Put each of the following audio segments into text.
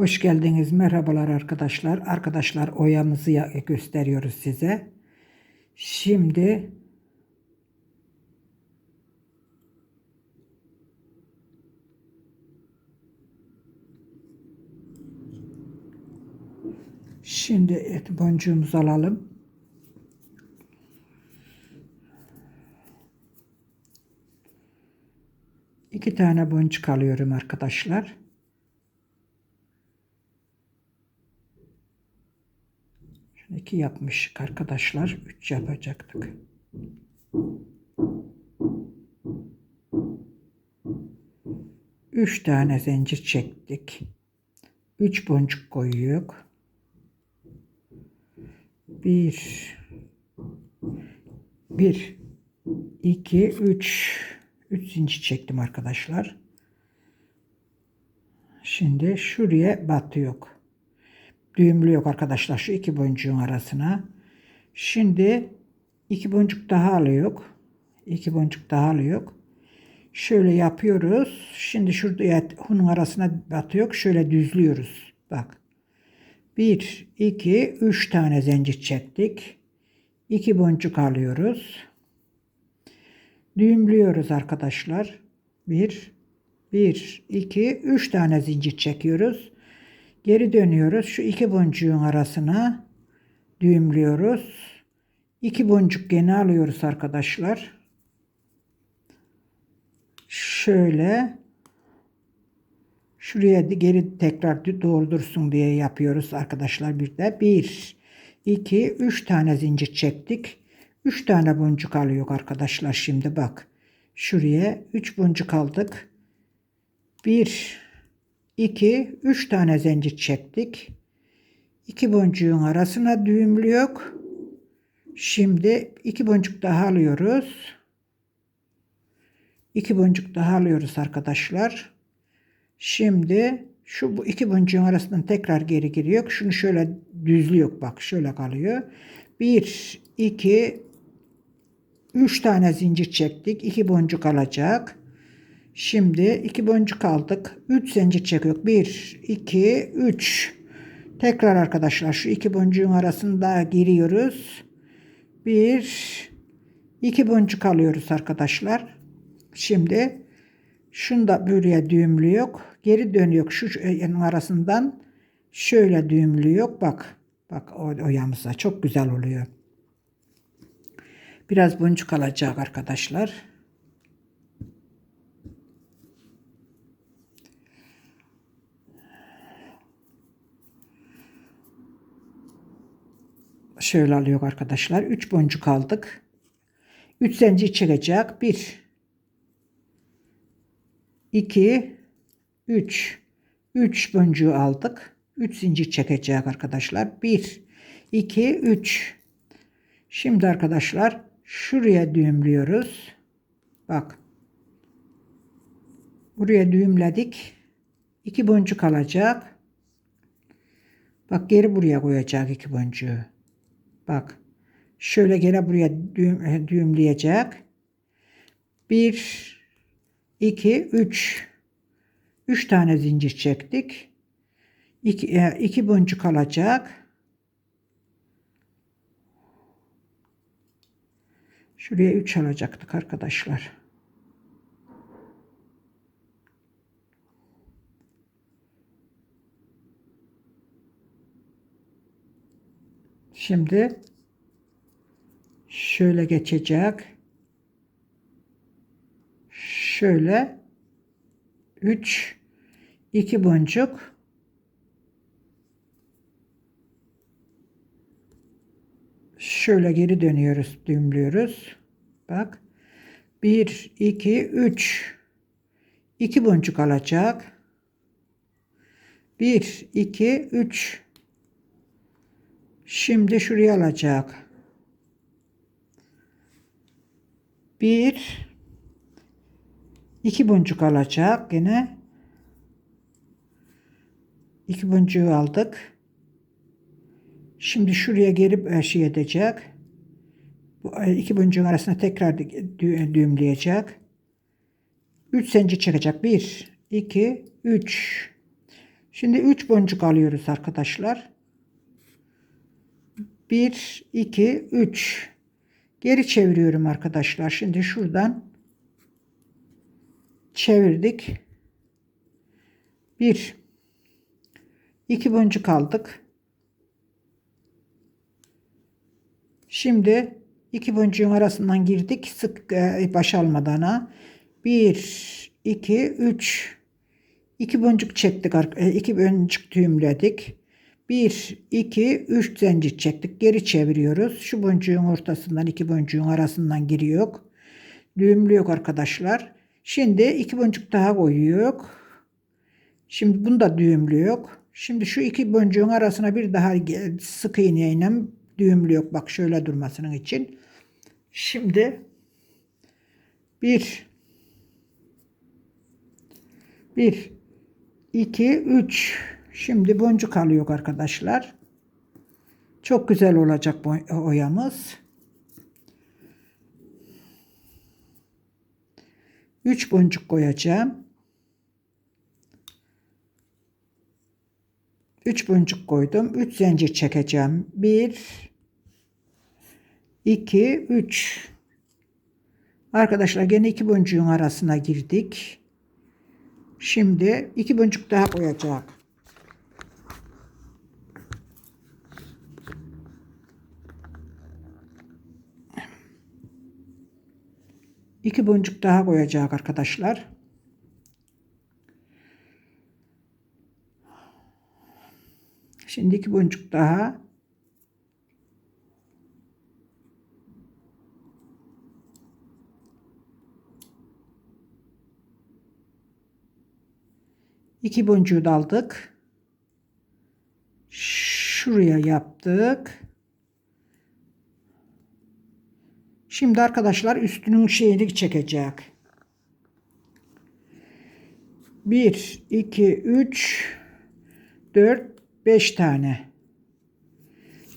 Hoş geldiniz. Merhabalar arkadaşlar. Arkadaşlar oyamızı ya- gösteriyoruz size. Şimdi Şimdi et boncuğumuzu alalım. İki tane boncuk alıyorum arkadaşlar. Şimdi iki yapmıştık arkadaşlar. Üç yapacaktık. Üç tane zincir çektik. Üç boncuk koyuyoruz. Bir, bir, iki, üç. Üç zincir çektim arkadaşlar. Şimdi şuraya batıyor. Düğümlü yok arkadaşlar şu iki boncuğun arasına. Şimdi iki boncuk daha alıyor. İki boncuk daha alıyor. Şöyle yapıyoruz. Şimdi şuraya bunun arasına batıyor. Şöyle düzlüyoruz. Bak. 1, 2, 3 tane zincir çektik. 2 boncuk alıyoruz. Düğümlüyoruz arkadaşlar. 1, 1, 2, 3 tane zincir çekiyoruz. Geri dönüyoruz. Şu iki boncuğun arasına düğümlüyoruz. İki boncuk gene alıyoruz arkadaşlar. Şöyle şuraya geri tekrar doldursun diye yapıyoruz arkadaşlar bir de. Bir, iki, üç tane zincir çektik. Üç tane boncuk alıyor arkadaşlar şimdi bak. Şuraya üç boncuk aldık. Bir, 2, 3 tane zincir çektik. 2 boncuğun arasına düğümlüyor. Şimdi 2 boncuk daha alıyoruz. 2 boncuk daha alıyoruz arkadaşlar. Şimdi şu bu iki boncuğun arasından tekrar geri giriyor. Şunu şöyle düzlüyor bak şöyle kalıyor. 1, 2, 3 tane zincir çektik. 2 boncuk alacak. Şimdi iki boncuk aldık. 3 zincir çekiyor. 1, 2, 3. Tekrar arkadaşlar şu iki boncuğun arasında giriyoruz. 1, 2 boncuk alıyoruz arkadaşlar. Şimdi şunu da buraya düğümlüyor. Geri dönüyor şu yanın arasından şöyle düğümlüyor. Bak. Bak o, o yamıza çok güzel oluyor. Biraz boncuk alacak arkadaşlar. Şöyle alıyor arkadaşlar. 3 boncuk aldık. 3 zincir çekecek. 1 2 3 3 boncuğu aldık. 3 zincir çekecek arkadaşlar. 1 2 3 Şimdi arkadaşlar şuraya düğümlüyoruz. Bak. Buraya düğümledik. 2 boncuk alacak. Bak geri buraya koyacak iki boncuğu. Bak. Şöyle gene buraya düğüm, düğümleyecek. 1 2 3 3 tane zincir çektik. 2 2 boncuk alacak. Şuraya 3 alacaktık arkadaşlar. Şimdi şöyle geçecek. Şöyle 3 2 boncuk şöyle geri dönüyoruz, düğümlüyoruz. Bak. 1 2 3 2 boncuk alacak. 1 2 3 Şimdi şuraya alacak. Bir, iki boncuk alacak yine. İki boncuğu aldık. Şimdi şuraya geri şey edecek. Bu iki boncuğun arasına tekrar düğümleyecek. Üç zincir çekecek. Bir, iki, üç. Şimdi 3 boncuk alıyoruz arkadaşlar. 1, 2, 3. Geri çeviriyorum arkadaşlar. Şimdi şuradan çevirdik. 1, 2 boncuk aldık. Şimdi iki boncuğun arasından girdik. Sık e, baş almadana. 1, 2, 3. İki boncuk çektik. e, iki boncuk düğümledik. 1, 2, 3 zincir çektik. Geri çeviriyoruz. Şu boncuğun ortasından iki boncuğun arasından giriyor. Düğümlüyor arkadaşlar. Şimdi iki boncuk daha koyuyor. Şimdi bunu da düğümlüyor. Şimdi şu iki boncuğun arasına bir daha sık iğneyle düğümlüyor. Bak şöyle durmasının için. Şimdi bir bir iki üç Şimdi boncuk alıyor arkadaşlar. Çok güzel olacak oyamız. 3 boncuk koyacağım. 3 boncuk koydum. 3 zincir çekeceğim. 1 2 3 Arkadaşlar gene iki boncuğun arasına girdik. Şimdi iki boncuk daha koyacağım. 2 boncuk daha koyacak arkadaşlar. Şimdi 2 boncuk daha. İki boncuğu da aldık. Şuraya yaptık. Şimdi arkadaşlar üstünün şeyini çekecek. 1, 2, 3, 4, 5 tane.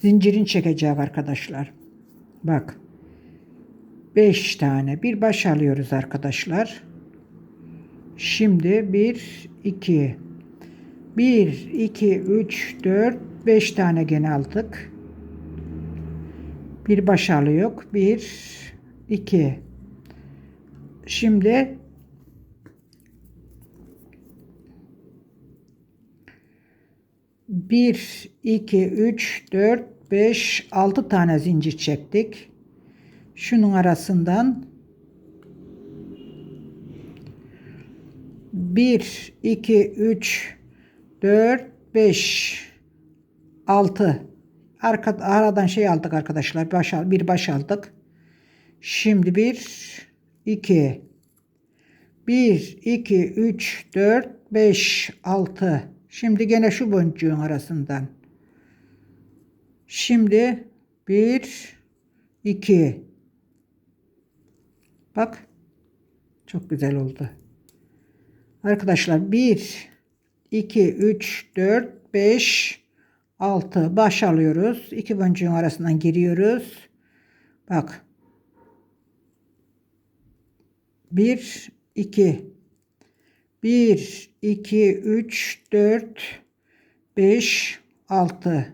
Zincirin çekecek arkadaşlar. Bak. 5 tane. Bir baş alıyoruz arkadaşlar. Şimdi 1, 2, 1, 2, 3, 4, 5 tane gene aldık. Bir baş alıyor. Bir, iki. Şimdi bir, iki, üç, dört, beş, altı tane zincir çektik. Şunun arasından bir, iki, üç, dört, beş, altı Arka, aradan şey aldık arkadaşlar. Baş, bir baş aldık. Şimdi bir, iki, bir, iki, üç, dört, beş, altı. Şimdi gene şu boncuğun arasından. Şimdi bir, iki. Bak. Çok güzel oldu. Arkadaşlar bir, iki, üç, dört, beş, 6 baş alıyoruz. İki boncuğun arasından giriyoruz. Bak. 1 2 1 2 3 4 5 6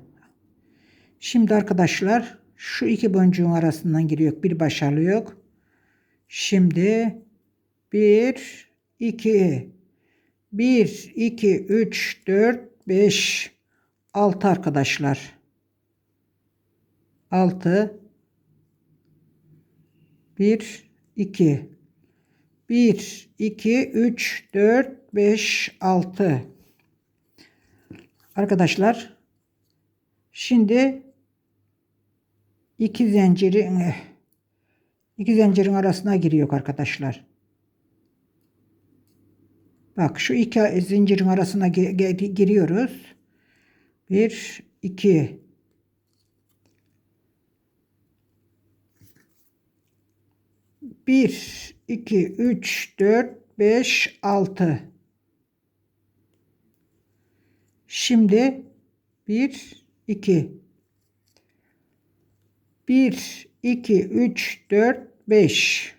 Şimdi arkadaşlar şu iki boncuğun arasından giriyor. Bir baş alıyor. Şimdi 1 2 1 2 3 4 5 6 arkadaşlar. 6 1 2 1 2 3 4 5 6 Arkadaşlar şimdi iki zincirin iki zincirin arasına giriyor arkadaşlar. Bak şu iki zincirin arasına giriyoruz. 1 2 1 2 3 4 5 6 Şimdi 1 2 1 2 3 4 5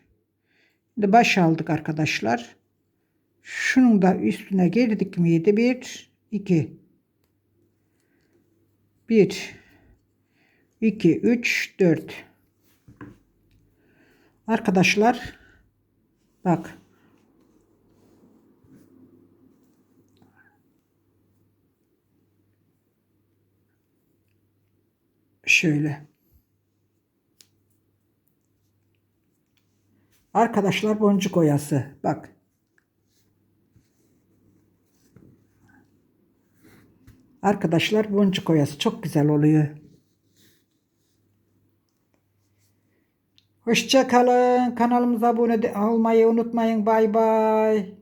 baş aldık arkadaşlar. Şunun da üstüne girdik miydi? 1 2 1 2 3 4 Arkadaşlar bak. Şöyle. Arkadaşlar boncuk oyası. Bak Arkadaşlar boncuk oyası çok güzel oluyor. Hoşça kalın. Kanalımıza abone olmayı unutmayın. Bay bay.